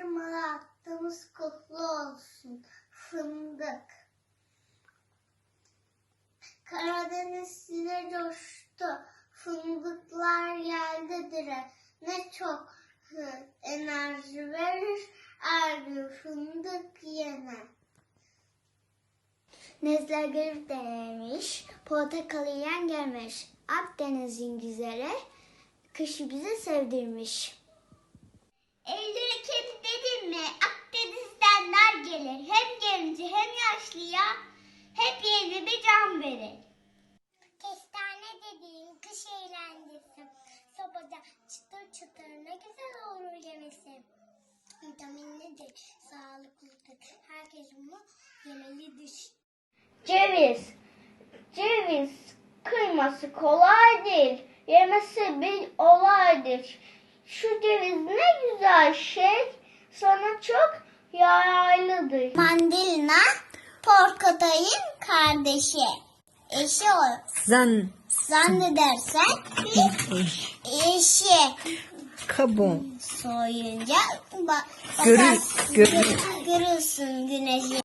Kırmalı attığımız kutlu olsun. Fındık. Karadeniz size coştu. Fındıklar geldi dire. Ne çok enerji verir. Gün fındık yene. Nezle grip denemiş, portakalı yiyen gelmiş. Akdeniz'in güzeli, kışı bize sevdirmiş. Yaşlıya hep yeni bir can verir. Kestane dediğin kış eğlencesi. Sobada çıtır çıtır ne güzel olur yemesi. Vitaminlidir, sağlıklıdır. Herkes bunu yemelidir. Ceviz. Ceviz kıyması kolay değil. Yemesi bir olaydır. Şu ceviz ne güzel şey. Sana çok yararlıdır. Mandalina portakalın kardeşi. Eşi o. Zan, Zannedersen eşi. kabuğum. Soyunca bak, Görür- bakarsın, görür- görürsün güneşi.